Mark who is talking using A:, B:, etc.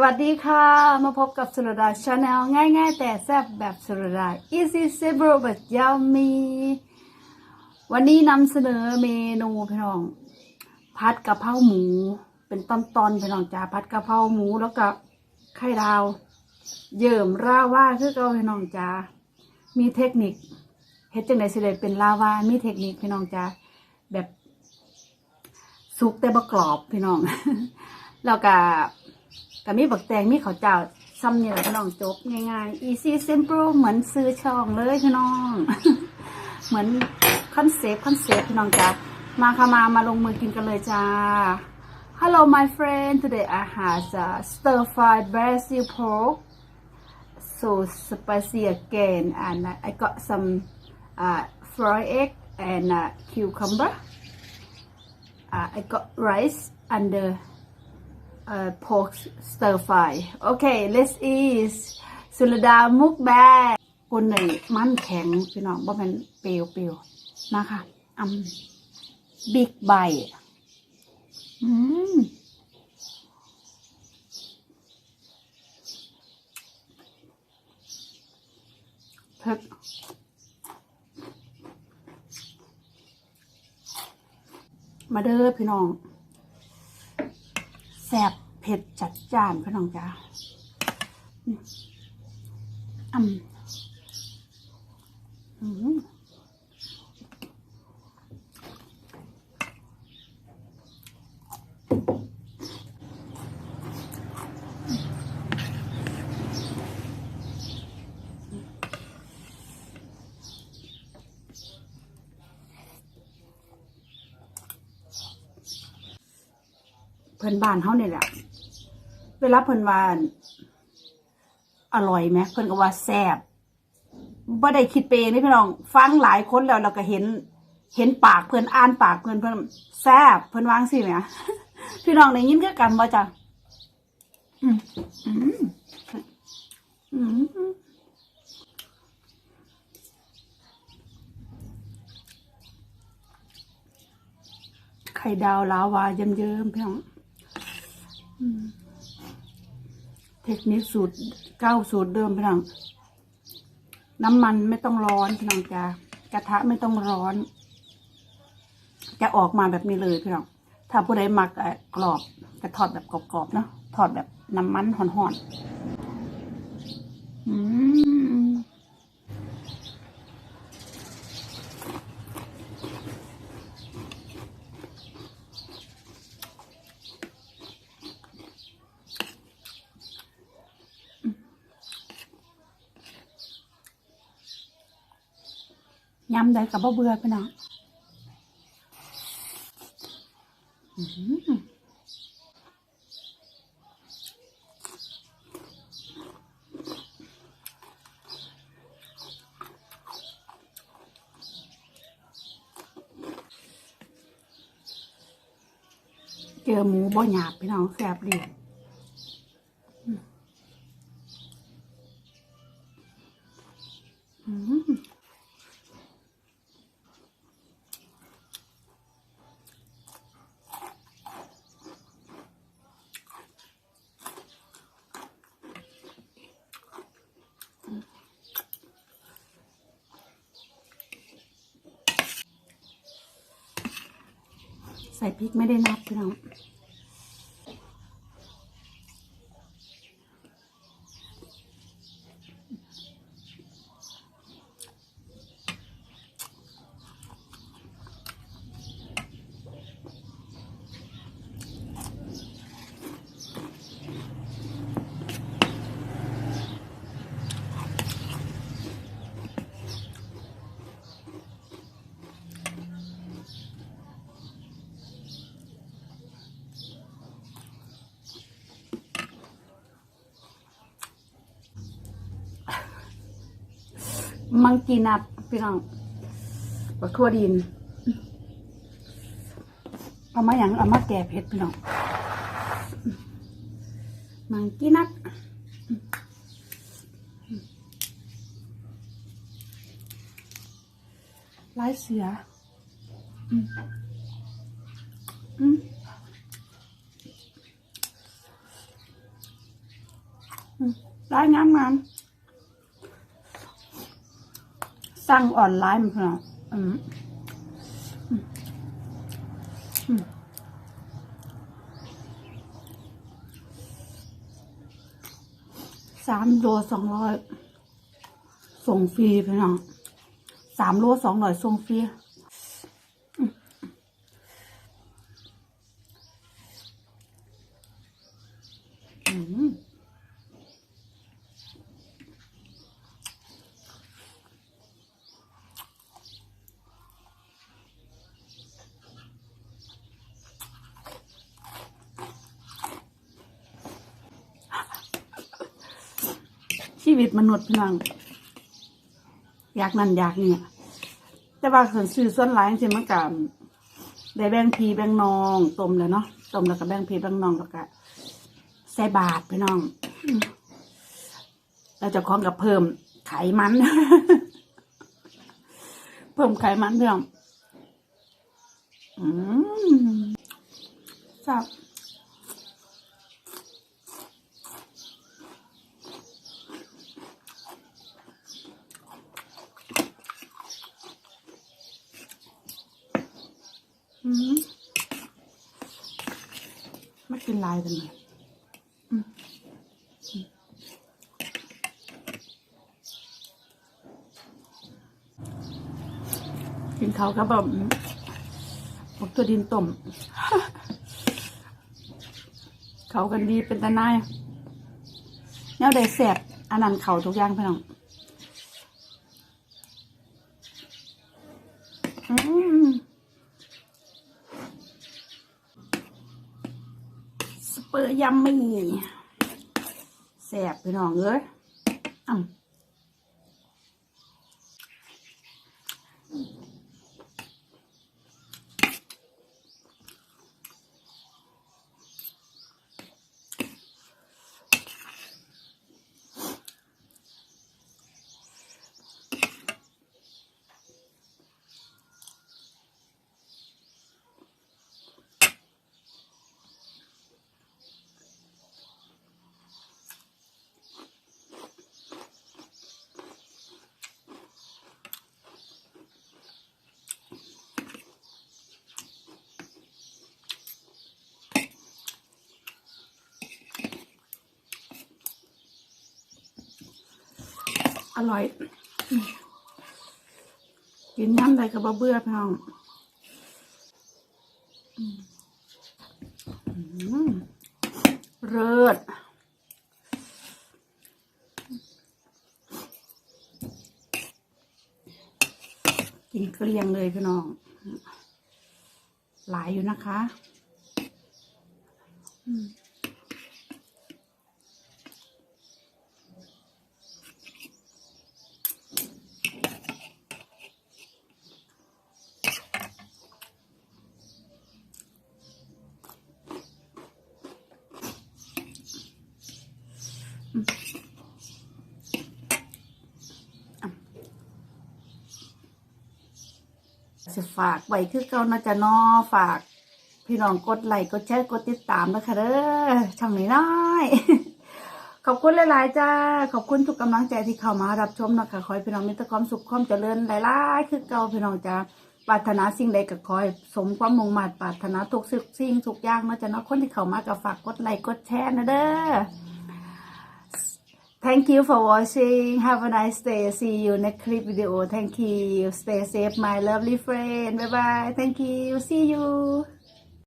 A: สวัสดีค่ะ มาพบกับสุรดาชาแนลง่าย ๆ แต่แซ่บแบบสุรดา easy simple but yummy วันนี้นำเสนอเมนูพี่น้อง ผัดกะเพราหมู เป็นตอนๆพี่น้องจ้าผัดกะเพราหมูแล้วก็ไข่ดาว เยิ่มราว่าคือเก่าพี่น้องจ้ามีเทคนิคเฮ็ดจังไดสิได้เป็นลาวามีเทคนิคพี่น้องจ้าแบบสุกแต่บกรอบพี่น้องแล้วก็ ก็มีบักแตงมีข้าวเจ้าซ้ำเนี่ยพี่น้องจบง่ายๆ easy simple เหมือนซื้อช่องเลยพี่น้อง เหมือนคอนเซปต์คอนเซปต์พี่น้องจ้ามาค่ะมามาลงมือกินกันเลยจ้า Hello my friend today I have uh, stir fried basil pork so spicy again and I got some uh, fried egg and uh, cucumber uh, I got rice under uh, pork stir fry. Okay, let's eat สุรดามุกแบกคนในมันแข็งพี่น้องว่ามันเปรียวเปรียวๆมาค่ะอืมบิ๊กไบอืมเผ็ดมาเด้อพี่น้อง แซ่บเผ็ดจัดจ้านพี่น้องจ้าอืมอืม อืมเพิ่นบ้านเฮาเนี่ยแหละ เวลาเพิ่นว่าอร่อยไหมเพิ่นก็ว่าแซ่บบ่ได้คิดไปเองนี่พี่น้อง ฟังหลายคนแล้วเราก็เห็น เห็นปากเพิ่นอ่านปากเพิ่นเพิ่นแซ่บเพิ่นวาจั่งสิแหมพี่น้องได้ยินคือกันบ่จ้ะอืมอืมอืมไข่ดาวลาวาเยิ้มๆพี่น้อง เทคนิคสูตรเก้าสูตรเดิมพี่น้องน้ำมันไม่ต้องร้อนพี่น้องจ้ากระทะไม่ต้องร้อน จะออกมาแบบนี้เลยพี่น้องถ้าผู้ใดมักเอ่อกรอบจะทอดแบบกรอบๆเนาะทอดแบบน้ำมันห่อนๆอืม ยำได้กับบ่เบื่อพี่น้องเจอหมูบ่หยาบพี่น้องแซบดีมอืม ใส่พริกไม่ได้นับพี่น้อง มังกีนับพี่น้องบักทั่วดิน เอามาอย่างเอามาแก่เผ็ดพี่น้อง มังกีนัดลายเสือ อืมอืมได้งามงาม สั่งออนไลน์มันเนอืมอืมอืมสามโลสองร้อยส่งฟรีพี่น้องสามโลสองร้อยส่งฟรีอืมอืม ชีวิตมนุษย์พี่น้องอยากนั่นอยากนี่แต่ว่าส่วนซื้อส่วนหลายจริงมันก็ได้แบ่งพีแบ่งนองต้มเลยเนาะต้มแล้วก็แบ่งพีแบ่งนองแล้วก็ใส่บาทพี่น้องอืมแล้วเจะคล้องกับเพิ่มไขมัน เพิ่มไขมันพี่น้องอืมจับ อืม ไม่กินลายกันเลยอืมอืมกินเขาครับแบบผมตัวดินต้ม เขากันดีเป็นตาหนายแนวได้แสบอันนั้นเขาทุกอย่างพี่น้องอืม ส เปอร์ยัมมี่แสบพี่น้องเอ้ยอ่ำ อร่อย กินน้ำใดก็บเบื่อพี่น้องอืมอืมเลิศกินเกลี้ยงเลยพี่น้อง หลายอยู่นะคะ อืม จะฝากไว้คือเก่านะจ๊ะนอฝาก พี่น้องกดไลค์กดแชร์กดติดตามนะคะเด้อช่องน้อยๆขอบคุณหลาย ๆ จ้า ขอบคุณทุกกำลังใจที่เข้ามารับชมนะคะขอให้พี่น้องมีแต่ความสุขความเจริญหลายๆคือเก่าพี่น้องจ้าปรารถนาสิ่งใดก็ขอให้สมความมุ่งมั่นปรารถนาทุกสิ่งทุกอย่างนะจ๊ะเนาะคนที่เข้ามาก็ฝากกดไลค์กดแชร์นะเด้อ Thank you for watching. Have a nice day. See you next clip video. Thank you. Stay safe, my lovely friend. Bye bye. Thank you. See you.